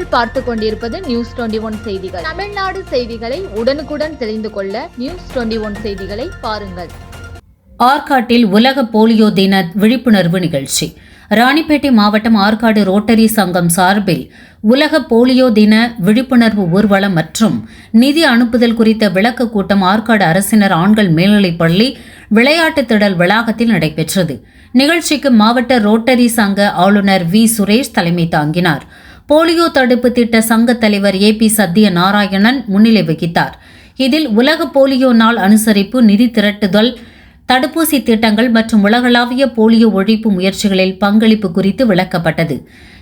நீங்கள் பார்த்து கொண்டிருப்பது நியூஸ் டுவெண்டி ஒன் செய்திகள். தமிழ்நாடு செய்திகளை உடனுக்குடன் தெரிந்து கொள்ள நியூஸ் டுவெண்டி ஒன் செய்திகளை பாருங்கள். ஆற்காட்டில் உலக போலியோ தின விழிப்புணர்வு நிகழ்ச்சி. ராணிப்பேட்டை மாவட்டம் ஆற்காடு ரோட்டரி சங்கம் சார்பில் உலக போலியோ தின விழிப்புணர்வு ஊர்வலம் மற்றும் நிதி அனுப்புதல் குறித்த விளக்க கூட்டம் ஆற்காடு அரசினர் ஆண்கள் மேல்நிலைப்பள்ளி விளையாட்டு திடல் வளாகத்தில் நடைபெற்றது. நிகழ்ச்சிக்கு மாவட்ட ரோட்டரி சங்க ஆளுநர் வி. சுரேஷ் தலைமை தாங்கினார். போலியோ தடுப்பு திட்ட சங்க தலைவர் ஏ பி சத்ய நாராயணன் முன்னிலை வகித்தார். இதில் உலக போலியோ நாள் அனுசரிப்பு நிதி திரட்டுதல் தடுப்பூசி திட்டங்கள் மற்றும் உலகளாவிய போலியோ ஒழிப்பு முயற்சிகளில் பங்களிப்பு குறித்து விளக்கப்பட்டது.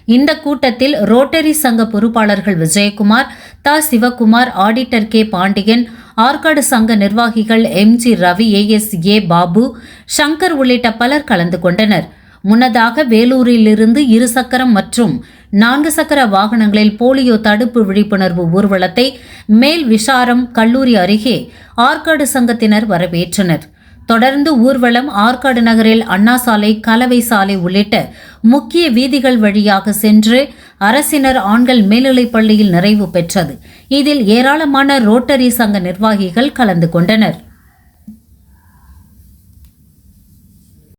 இந்த கூட்டத்தில் ரோட்டரி சங்க பொறுப்பாளர்கள் விஜயகுமார் த. Sivakumar auditor K. Pandian Arcot சங்க நிர்வாகிகள் M. G. Ravi AS A. Babu Sankar உள்ளிட்ட பலர் கலந்து கொண்டனர். முன்னதாக வேலூரிலிருந்து இருசக்கரம் மற்றும் நான்கு சக்கர வாகனங்களில் போலியோ தடுப்பு விழிப்புணர்வு ஊர்வலத்தை மேல் விஷாரம் கல்லூரி அருகே ஆற்காடு சங்கத்தினர் வரவேற்றனர். தொடர்ந்து ஊர்வலம் ஆற்காடு நகரில் அண்ணா சாலை கலவை சாலை உள்ளிட்ட முக்கிய வீதிகள் வழியாக சென்று அரசினர் ஆண்கள் மேல்நிலைப் பள்ளியில் நிறைவு பெற்றது. இதில் ஏராளமான ரோட்டரி சங்க நிர்வாகிகள் கலந்து கொண்டனர்.